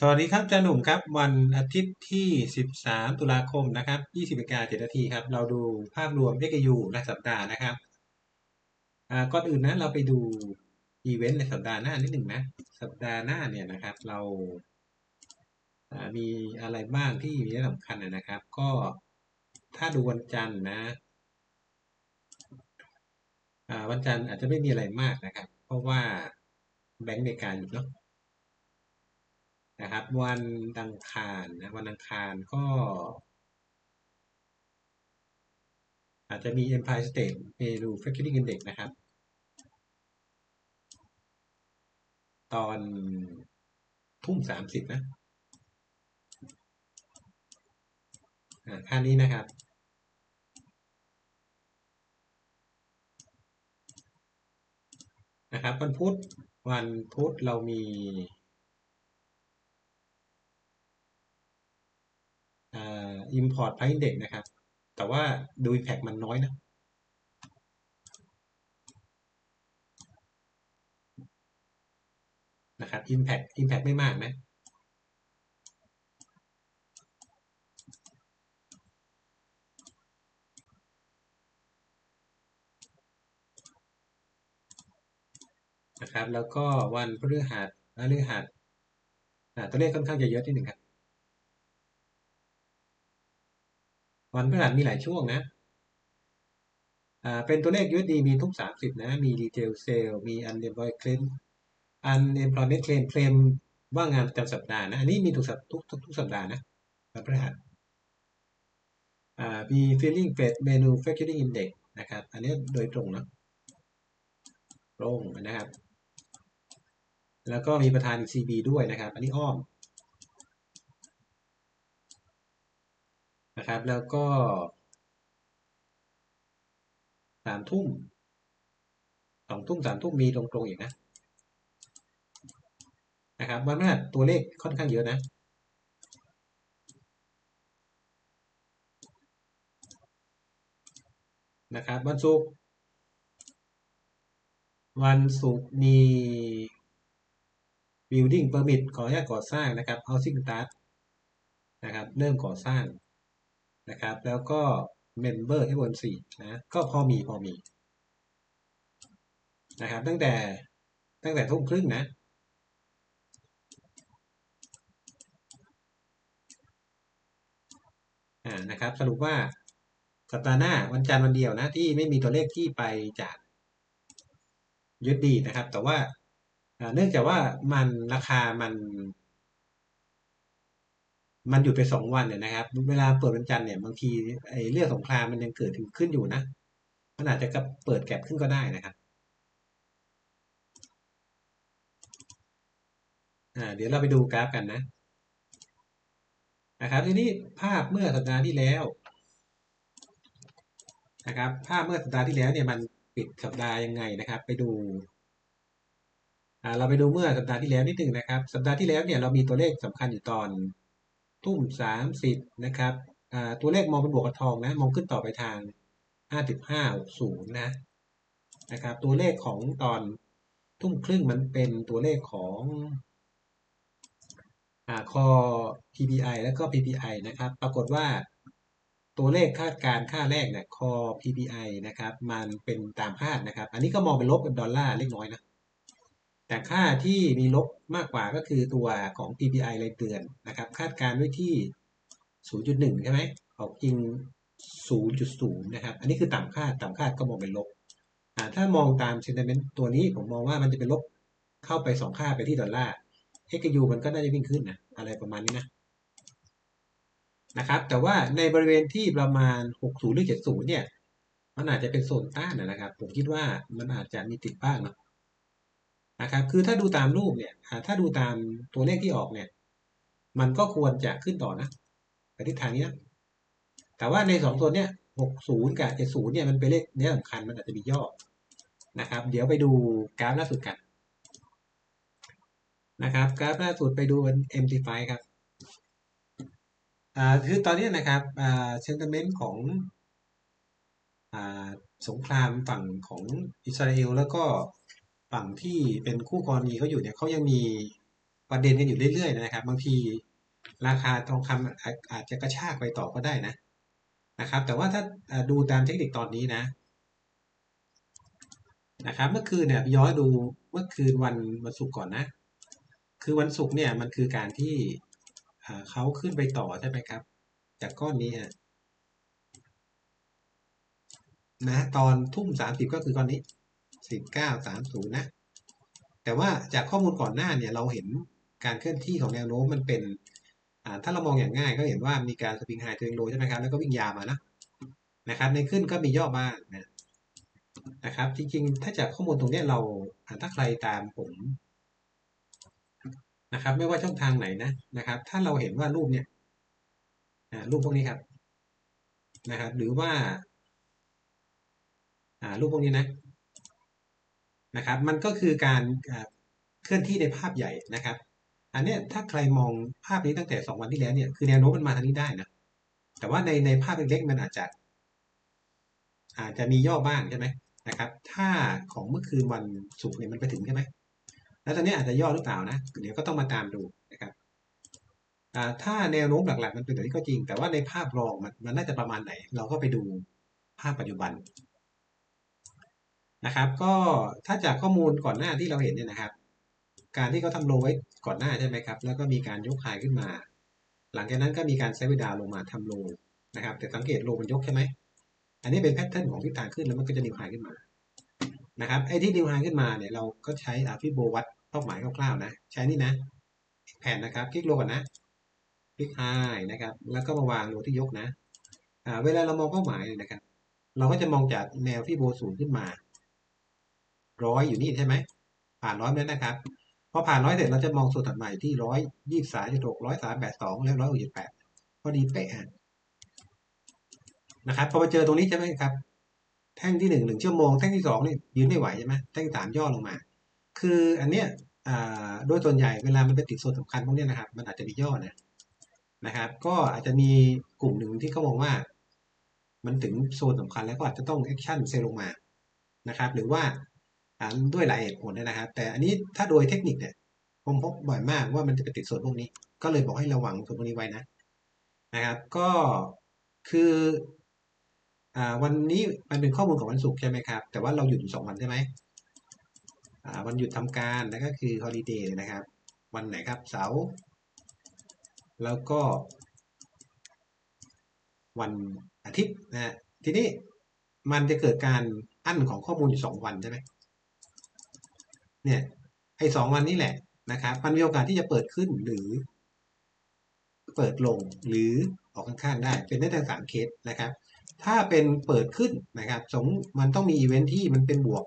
สวัสดีครับจาหนุ่มครับ วันอาทิตย์ที่ 13 ตุลาคมนะครับ20นาฬิกา7นาทีครับ เราดูภาพรวม XU ในสัปดาห์นะครับอ่าก่อนอื่นนะเราไปดูอีเวนต์ในสัปดาห์หน้านิดหนึ่งนะ สัปดาห์หน้าเนี่ยนะครับ เรามีอะไรบ้างที่มีสำคัญนะครับ ก็ถ้าดูวันจันทร์นะอ่าวันจันทร์อาจจะไม่มีอะไรมากนะครับ เพราะว่าแบงก์เมกาอยู่เนาะ นะครับ วันอังคารนะวันอังคารก็ อาจจะมี Empire State Manufacturing Index นะครับ ตอนทุ่มสามสิบนะค่านี้นะครับ นะครับวันพุธวันพุธเรามี import price index นะครับ แต่ว่าดู impact มันน้อยนะนะครับ impact impact ไม่มากนะนะครับ แล้วก็วันพฤหัสพฤหัสตัวเลขค่อนข้างจะเยอะนิดหนึ่งครับ วันพฤหัสมีหลายช่วงนะอ่าเป็นตัวเลข USD มีทุก 30 นะ มี Retail Sale มี Unemployment Claim Unemployment Claim เคลมว่างงานประจำสัปดาห์นะ อันนี้มีทุกสัปทุกทุกสัปดาห์นะวันพฤหัสอ่ามี Feeling Fed Manufacturing Index นะครับ อันนี้โดยตรงนะตรงนะครับ แล้วก็มีประธาน ECB ด้วยนะครับ อันนี้อ้อม นะครับ แล้วก็สามทุ่มสองทุ่มสามทุ่มมีตรงๆอีกนะนะครับวันพฤหัสตัวเลขค่อนข้างเยอะนะนะครับวันศุกร์วันศุกร์มี building permit ขออนุญาตก่อสร้างนะครับ housing start นะครับ เริ่มก่อสร้าง นะครับ แล้วก็ member F14 นะก็พอมีพอมีนะครับตั้งแต่ตั้งแต่ทุ่มครึ่งนะอ่านะครับสรุปว่าสัปดาห์หน้าวันจันทร์วันเดียวนะที่ไม่มีตัวเลขที่ไปจากยึดดีนะครับ แต่ว่าเนื่องจากว่ามันราคามัน มันหยุดไปสองวันเนี่ยนะครับ เวลาเปิดวันจันทร์เนี่ยบางทีไอ้เรื่องสงครามมันยังเกิดขึ้นอยู่นะมันอาจจะกับเปิดแก็บขึ้นก็ได้นะครับอ่าเดี๋ยวเราไปดูกราฟกันนะนะครับทีนี้ภาพเมื่อสัปดาห์ที่แล้วนะครับภาพเมื่อสัปดาห์ที่แล้วเนี่ยมันปิดสัปดาห์ยังไงนะครับ ไปดูอ่าเราไปดูเมื่อสัปดาห์ที่แล้วนิดหนึ่งนะครับ สัปดาห์ที่แล้วเนี่ยเรามีตัวเลขสำคัญอยู่ตอน ทุ่มสามสิบนะครับตัวเลขมองเป็นบวกกับทองนะมองขึ้นต่อไปทางห้าสิบห้าศูนย์นะนะครับตัวเลขของตอนทุ่มครึ่งมันเป็นตัวเลขของอคอ PPI แล้วก็ PPI นะครับ ปรากฏว่าตัวเลขคาดการค่าแรกเนี่ยคอ PPI นะครับ มันเป็นตามคาดนะครับ อันนี้ก็มองเป็นลบเป็นดอลลาร์เล็กน้อยนะ แต่ค่าที่มีลบมากกว่าก็คือตัวของ PPI รายเดือนนะครับ คาดการไว้ที่ 0.1 ใช่ไหมออกจริง 0.0 นะครับ อันนี้คือต่ำคาดต่ำคาดก็มองเป็นลบ ถ้ามองตาม sentiment ตัวนี้ผมมองว่ามันจะเป็นลบเข้าไป 2 ค่าไปที่ดอลลาร์ XU มันก็น่าจะวิ่งขึ้นนะ อะไรประมาณนี้นะนะครับ แต่ว่าในบริเวณที่ประมาณ 60 หรือ 70 เนี่ย มันอาจจะเป็นโซนต้านนะครับ ผมคิดว่ามันอาจจะมีติดบ้างเนาะ นะครับคือถ้าดูตามรูปเนี่ยถ้าดูตามตัวเลขที่ออกเนี่ยมันก็ควรจะขึ้นต่อนะไปทิศทางนี้นะแต่ว่าในสองตัวเนี้ย60กับ70เนี่ยมันเป็นเลขเนี้ยสำคัญมันอาจจะมีย่อนะครับ เดี๋ยวไปดูกราฟล่าสุดกันนะครับกราฟล่าสุดไปดูเป็น MT5 ครับอ่าคือตอนนี้นะครับอ่าเซนติเมนต์ของอ่าสงครามฝั่งของอิสราเอลแล้วก็ ฝั่งที่เป็นคู่กรณีเขาอยู่เนี่ยเขายังมีประเด็นกันอยู่เรื่อยๆนะครับ บางทีราคาทองคำอาอาจจะกระชากไปต่อก็ได้นะนะครับ แต่ว่าถ้าดูตามเทคนิคตอนนี้นะนะครับ เมื่อคืนเนี่ยย้อนดูเมื่อคืนวันวันศุกร์ก่อนนะ คือวันศุกร์เนี่ยมันคือการที่เขาขึ้นไปต่อใช่ไหมครับ จากก้อนนี้ฮะนะตอนทุ่มสามสิบก็คือก้อนนี้ สิบเก้าสามศูนย์นะ แต่ว่าจากข้อมูลก่อนหน้าเนี่ยเราเห็นการเคลื่อนที่ของแนวโน้มมันเป็นถ้าเรามองอย่างง่ายก็เห็นว่ามีการสปริงไฮตัวเองโลใช่ไหมครับ แล้วก็วิ่งยาวมานะนะครับ ในขึ้นก็มีย่อบ้างนะนะครับ จริงๆ ถ้าจากข้อมูลตรงนี้เราถ้าใครตามผมนะครับ ไม่ว่าช่องทางไหนนะนะครับ ถ้าเราเห็นว่ารูปเนี่ยรูปพวกนี้ครับนะครับ หรือว่ารูปพวกนี้นะ นะครับมันก็คือการเคลื่อนที่ในภาพใหญ่นะครับ อันนี้ถ้าใครมองภาพนี้ตั้งแต่สองวันที่แล้วเนี่ยคือแนวโน้มมันมาทางนี้ได้นะแต่ว่าในในภาพเล็กๆมันอาจจะ อาจจะมีย่อบ้างใช่ไหมนะครับ ถ้าของเมื่อคืนวันศุกร์เนี่ยมันไปถึงใช่ไหมแล้วตอนนี้อาจจะย่อหรือเปล่านะเดี๋ยวก็ต้องมาตามดูนะครับถ้าแนวโน้มหลักๆ มันเป็นแบบนี้ก็จริง แต่ว่าในภาพรองมันมันน่าจะประมาณไหน เราก็ไปดูภาพปัจจุบัน นะครับก็ถ้าจากข้อมูลก่อนหน้าที่เราเห็นเนี่ยนะครับ การที่เขาทำโลไว้ก่อนหน้าใช่ไหมครับแล้วก็มีการยกไฮขึ้นมา หลังจากนั้นก็มีการไซด์เวดาวลงมาทำโลนะครับ แต่สังเกตโลมันยกใช่ไหมอันนี้เป็นแพทเทิร์นของทิศทางขึ้นแล้วมันก็จะนิวไฮขึ้นมานะครับไอ้ที่นิวไฮขึ้นมาเนี่ยเราก็ใช้อาฟิโบวัดเป้าหมายคร่าวๆนะ ใช้นี่นะ แผ่นนะครับคลิกโลก่อนนะคลิกไฮนะครับ แล้วก็มาวางโลที่ยกนะอ่าเวลาเรามองเป้าหมายนะครับ เราก็จะมองจากแนวที่โบศูนย์ขึ้นมา ร้อยอยู่นี่ใช่ไหม ผ่านร้อยแล้วนะครับพอผ่านร้อยเสร็จเราจะมองส่วนถัดมาอยู่ที่ร้อยยี่สิบสามจุดหกร้อยสามแปดสองแล้วร้อยหกสิบแปดพอดีเป๊ะนะครับพอมาเจอตรงนี้ใช่ไหมครับ แท่งที่หนึ่งหนึ่งชั่วโมงแท่งที่สองนี่ยืนไม่ไหวใช่ไหมแท่งสามย่อลงมา คืออันเนี้ยอ่าโดยส่วนใหญ่เวลามันไปติดโซนสำคัญพวกนี้นะครับ มันอาจจะมีย่อนะนะครับ ก็อาจจะมีกลุ่มหนึ่งที่เขามองว่า มันถึงโซนสำคัญแล้วก็อาจจะต้องแอคชั่นเซลลงมานะครับ หรือว่า ด้วยหลายเหตุผลนะครับ แต่อันนี้ถ้าโดยเทคนิคเนี่ยผมพบบ่อยมากว่ามันจะไปติดโซนพวกนี้ ก็เลยบอกให้ระวังโซนพวกนี้ไว้นะนะครับ ก็คืออ่าวันนี้มันเป็นข้อมูลของวันศุกร์ใช่ไหมครับ แต่ว่าเราหยุดอยู่สองวันใช่ไหมอ่าวันหยุดทำการแล้วก็คือฮอลิเดย์นะครับ วันไหนครับเสาร์แล้วก็ วันอาทิตย์นะทีนี้มันจะเกิดการอั้นของข้อมูลอยู่สองวันใช่ไหม เนี่ยไอ้สองวันนี้แหละนะครับมันมีโอกาสที่จะเปิดขึ้นหรือ เปิดลงหรือออกข้างๆได้เป็นได้ทั้งสามเคสนะครับ ถ้าเป็นเปิดขึ้นนะครับ สมมันต้องมีอีเวนท์ที่มันเป็นบวก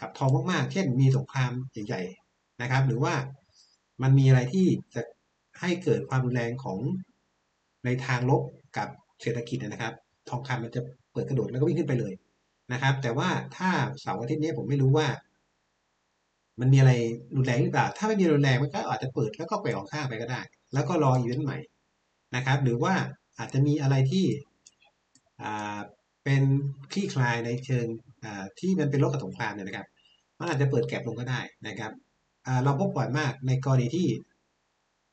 กับทองมากๆ เช่นมีสงครามใหญ่ๆนะครับ หรือว่ามันมีอะไรที่จะให้เกิดความรุนแรงของในทางลบกับเศรษฐกิจนะครับ ทองคำมันจะเปิดกระโดดแล้วก็วิ่งขึ้นไปเลยนะครับ แต่ว่าถ้าเสาร์อาทิตย์นี้ผมไม่รู้ว่า มันมีอะไรรุนแรงหรือเปล่า ถ้าไม่มีรุนแรงมันก็อาจจะเปิดแล้วก็ไปออกข้างไปก็ได้ แล้วก็รออีเวนต์ใหม่นะครับ หรือว่าอาจจะมีอะไรที่เป็นคลี่คลายในเชิงที่มันเป็นโลกกับสงครามเนี่ยนะครับ มันอาจจะเปิดแก็บลงก็ได้นะครับเราพบบ่อยมากในกรณีที่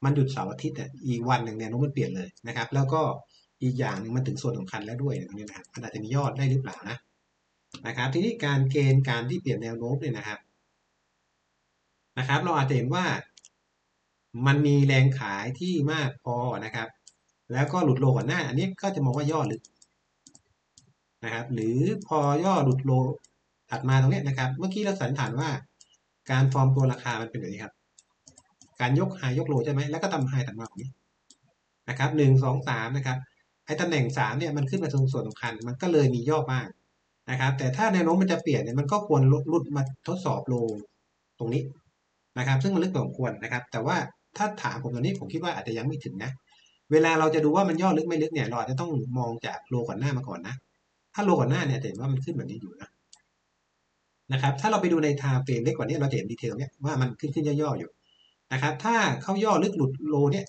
มันหยุดเสาร์อาทิตย์เนี่ยอีกวันหนึ่งเนี่ยโน้มมันเปลี่ยนเลยนะครับ แล้วก็อีกอย่างหนึ่งมันถึงส่วนสำคัญแล้วด้วยตรงนี้นะครับมันอาจจะมียอดได้หรือเปล่านะนะครับ ทีนี้การเกณฑ์การที่เปลี่ยนแนวโน้มเนี่ยนะครับ นะครับ เราอาจจะเห็นว่า มันมีแรงขายที่มากพอนะครับ แล้วก็หลุดโลก่อนหน้า อันนี้ก็จะมองว่าย่อลึกนะครับ หรือพอย่อหลุดโลถัดมาตรงนี้นะครับ เมื่อกี้เราสันนิษฐานว่า การฟอร์มตัวราคามันเป็นแบบนี้ครับ การยกไฮยกโลใช่ไหมแล้วก็ทำไฮถัดมาแบบนี้นะครับหนึ่งสองสามนะครับไอ้ตำแหน่งสามเนี่ยมันขึ้นมาตรงส่วนสำคัญ มันก็เลยมีย่อบ้างนะครับ แต่ถ้าแนวโน้มมันจะเปลี่ยนเนี่ยมันก็ควรลุดมาทดสอบโลตรงนี้ นะครับ ซึ่งมันลึกพอสมควรนะครับ แต่ว่าถ้าถามผมตอนนี้ผมคิดว่าอาจจะยังไม่ถึงนะ เวลาเราจะดูว่ามันย่อลึกไม่ลึกเนี่ยเราอาจจะต้องมองจากโลก่อนหน้ามาก่อนนะ ถ้าโลก่อนหน้าเนี่ยเห็นว่ามันขึ้นแบบนี้อยู่นะนะครับถ้าเราไปดูในไทม์เฟรมเล็กกว่านี้เราจะเห็นดีเทลเนี่ยว่ามันขึ้นขึ้นย่อๆอยู่นะครับ ถ้าเข้าย่อลึกหลุดโลเนี่ย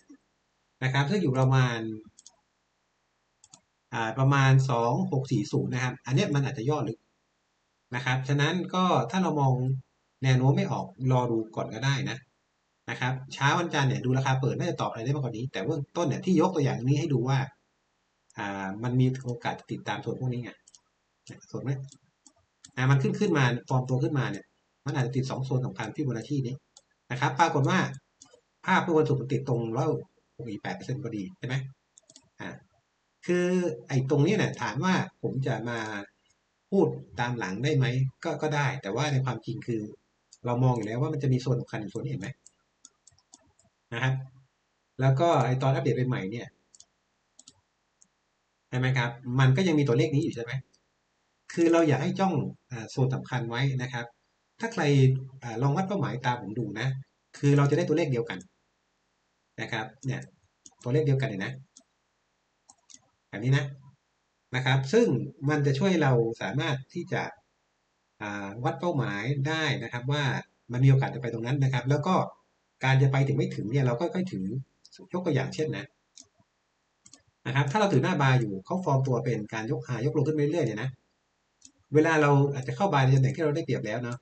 นะครับซึ่งอยู่ประมาณอ่าประมาณสองหกสี่ศูนย์นะครับ อันนี้มันอาจจะย่อลึกนะครับ ฉะนั้นก็ถ้าเรามอง แนวโน้มไม่ออกรอดูก่อนก็ได้นะนะครับเช้าวันจันทร์เนี่ยดูราคาเปิดน่าจะตอบอะไรได้มากกว่านี้ แต่เบื้องต้นเนี่ยที่ยกตัวอย่างนี้ให้ดูว่า อ่า มันมีโอกาสติดตามส่วนพวกนี้ไงส่วนไหมอ่ามันขึ้นขึ้นมาฟอร์มตัวขึ้นมาเนี่ย มันอาจจะติดสองโซนสำคัญที่บนอาชีพนี้นะครับ ปรากฏว่าภาพเมื่อวันศุกร์มันติดตรงแล้วหกอีแปดเปอร์เซ็นต์พอดีใช่ไหมอ่าคือไอ้ตรงนี้เนี่ยถามว่าผมจะมาพูดตามหลังได้ไหมก็ก็ได้ แต่ว่าในความจริงคือ เรามองอยู่แล้วว่ามันจะมีโซนสำคัญอยู่โซนนี้เห็นไหมนะครับแล้วก็ไอตอนอัปเดตใหม่เนี่ยใช่ไหมครับ มันก็ยังมีตัวเลขนี้อยู่ใช่ไหมคือเราอยากให้จ้องโซนสำคัญไว้นะครับ ถ้าใครอลองวัดเป้าหมายตามผมดูนะ คือเราจะได้ตัวเลขเดียวกันนะครับ เนี่ยตัวเลขเดียวกันเลยนะแบบนี้นะนะครับ ซึ่งมันจะช่วยเราสามารถที่จะ วัดเป้าหมายได้นะครับว่ามันมีโอกาสจะไปตรงนั้นนะครับ แล้วก็การจะไปถึงไม่ถึงเนี่ยเราก็ค่อยถือยกตัวอย่างเช่นนะนะครับ ถ้าเราถือหน้าบาร์อยู่เขาฟอร์มตัวเป็นการยกหายกลงขึ้นเรื่อยๆเนี่ยนะเวลาเราอาจจะเข้าบายในตำแหน่งที่เราได้เปรียบแล้วเนาะ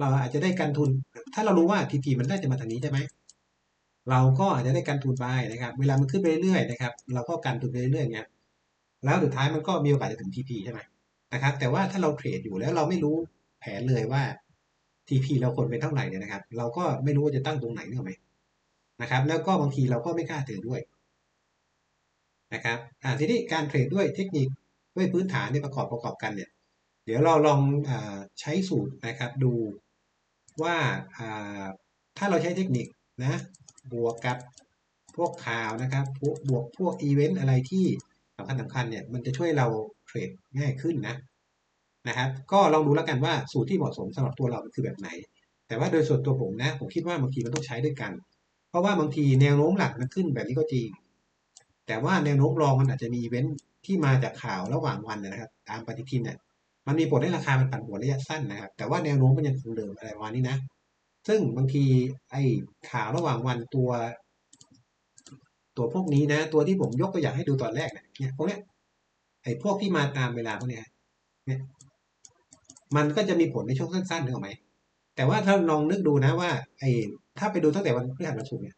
เราอาจจะได้การทุน ถ้าเรารู้ว่าทีทีมันได้จะมาทางนี้ใช่ไหมเราก็อาจจะได้การทุนบายนะครับ เวลามันขึ้นไปเรื่อยๆนะครับ เราก็การทุนไปเรื่อยๆเงี้ยแล้วสุดท้ายมันก็มีโอกาสจะถึงทีพีใช่ไหม นะครับ แต่ว่าถ้าเราเทรดอยู่แล้วเราไม่รู้แผนเลยว่า TP เราควรเป็นเท่าไหร่เนี่ยนะครับ เราก็ไม่รู้ว่าจะตั้งตรงไหนเนอะไหมนะครับ แล้วก็บางทีเราก็ไม่กล้าถือด้วยนะครับอ่าทีนี้การเทรดด้วยเทคนิคด้วยพื้นฐานในประกอบประกอบกันเนี่ย เดี๋ยวเราลองอใช้สูตรนะครับดูว่าถ้าเราใช้เทคนิคนะบวกกับพวกข่าวนะครับบวกพวกอีเวนต์อะไรที่สำคัญสำคัญเนี่ยมันจะช่วยเรา รดง่ายขึ้นนะนะครับ ก็ลองดูแล้วกันว่าสูตรที่เหมาะสมสำหรับตัวเราคือแบบไหน แต่ว่าโดยส่วนตัวผมนะ ผมคิดว่าบางทีมันต้องใช้ด้วยกัน เพราะว่าบางทีแนวโน้มหลักมันขึ้นแบบนี้ก็จริง แต่ว่าแนวโน้มรองมันอาจจะมีอีเวนท์ที่มาจากข่าวระหว่างวันนะครับ ตามปฏิทินเนี่ยมันมีผลให้ราคามันปั่นหัวระยะสั้นนะครับ แต่ว่าแนวโน้มมันยังคงเดิมอะไรประมานี้นะ ซึ่งบางทีไอ้ข่าวระหว่างวันตัว ตัวพวกนี้นะ ตัวที่ผมยกตัวอย่างให้ดูตอนแรกเนี่ยพวกเนี้ย ไอ้พวกที่มาตามเวลาพวกเนี้ยเนี่ยมันก็จะมีผลในช่วงสั้นๆนึกออกไหมแต่ว่าถ้าลองนึกดูนะว่า ไอ้ถ้าไปดูตั้งแต่วันพฤหัสบดีเนี่ย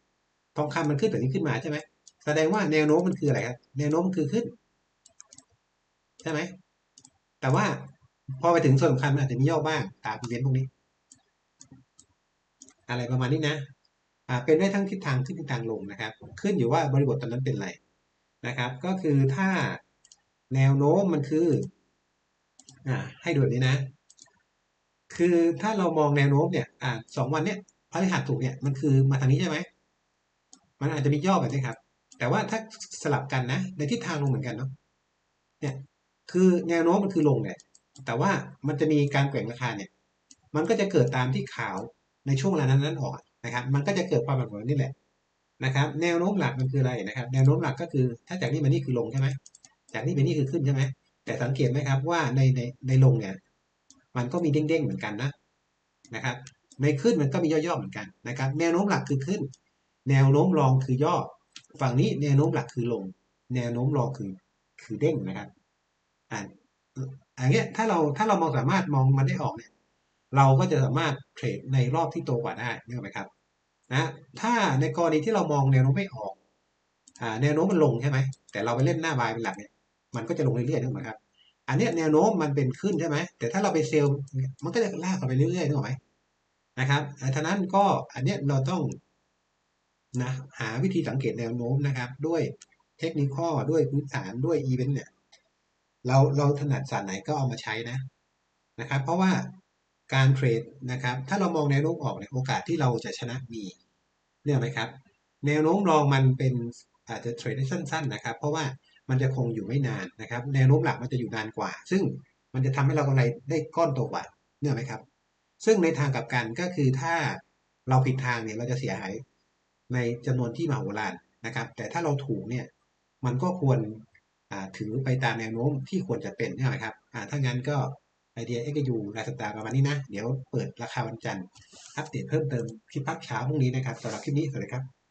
ทองคำมันขึ้นแบบนี้ขึ้นมาใช่ไหมแสดงว่าแนวโน้มมันคืออะไรครับแนวโน้มคือขึ้น ใช่ไหมแต่ว่าพอไปถึงส่วนสำคัญมันอาจจะมีย่อบ้างตามอีเวนต์พวกนี้ อะไรประมาณนี้นะอ่าเป็นได้ทั้งทิศทางขึ้นทิศทางลงนะครับ ขึ้นอยู่ว่าบริบทตอนนั้นเป็นอะไรนะครับ ก็คือถ้า แนวโน้มมันคืออ่าให้ดูแบบนี้นะ คือถ้าเรามองแนวโน้มเนี่ยอ่าสองวันเนี่ยพฤหัสถูกเนี่ยมันคือมาทางนี้ใช่ไหมมันอาจจะมีย่อแบบนี้ครับ แต่ว่าถ้าสลับกันนะ ในทิศทางลงเหมือนกันเนาะเนี่ยคือแนวโน้มมันคือลงเนี่ยแต่ว่ามันจะมีการแกว่งราคาเนี่ย มันก็จะเกิดตามที่ข่าวในช่วงเวลานั้นนั้นออกนะครับ มันก็จะเกิดความผันผวนนี่แหละนะครับ แนวโน้มหลักมันคืออะไรนะครับ แนวโน้มหลักก็คือถ้าจากนี้มานี่คือลงใช่ไหม จากนี้ไปนี่คือขึ้นใช่ไหมแต่สังเกตไหมครับว่าในในในลงเนี่ยมันก็มีเด้งๆเหมือนกันนะนะครับ ในขึ้นมันก็มีย่อๆเหมือนกันนะครับ แนวโน้มหลักคือขึ้น แนวโน้มรองคือย่อ ฝั่งนี้แนวโน้มหลักคือลง แนวโน้มรองคือคือเด้งนะครับอ่าอย่างเงี้ยถ้าเราถ้าเรามองสามารถมองมันได้ออกเนี่ยเราก็จะสามารถเทรดในรอบที่โตกว่าได้นี่ไหมครับนะถ้าในกรณีที่เรามองแนวโน้มไม่ออกอ่าแนวโน้มมันลงใช่ไหมแต่เราไปเล่นหน้าบายเป็นหลักเนี่ย มันก็จะลงเรื่อยๆนึกไหมครับ อันนี้แนวโน้มมันเป็นขึ้นใช่ไหมแต่ถ้าเราไปเซลล์มันก็จะลากไปเรื่อยๆนึกออกไหมนะครับท่านั้นก็อันนี้เราต้องนะหาวิธีสังเกตแนวโน้มนะครับ ด้วยเทคนิคข้อด้วยพื้นฐานด้วยอีเวนต์เนี่ยเราเราถนัดศาสตร์ไหนก็เอามาใช้นะนะครับ เพราะว่าการเทรดนะครับ ถ้าเรามองแนวโน้มออกเนี่ยโอกาสที่เราจะชนะมีเนี่ยไหมครับ แนวโน้มรองมันเป็นอาจจะเทรดได้สั้น ๆ นะครับ เพราะว่า มันจะคงอยู่ไม่นานนะครับแนวโน้มหลักมันจะอยู่นานกว่า ซึ่งมันจะทำให้เรากำไรได้ก้อนโตกว่าเนี่ยไหมครับ ซึ่งในทางกลับกันก็คือถ้าเราผิดทางเนี่ยเราจะเสียหายในจำนวนที่มหาศาลนะครับ แต่ถ้าเราถูกเนี่ยมันก็ควรถือไปตามแนวโน้มที่ควรจะเป็นใช่ไหมครับถ้างั้นก็ไอเดียเอ็กยูรายสัปดาห์ประมาณนี้นะ เดี๋ยวเปิดราคาวันจันทร์อัปเดตเพิ่มเติมคลิปพักเช้าพรุ่งนี้นะครับสำหรับคลิปนี้สวัสดีครับ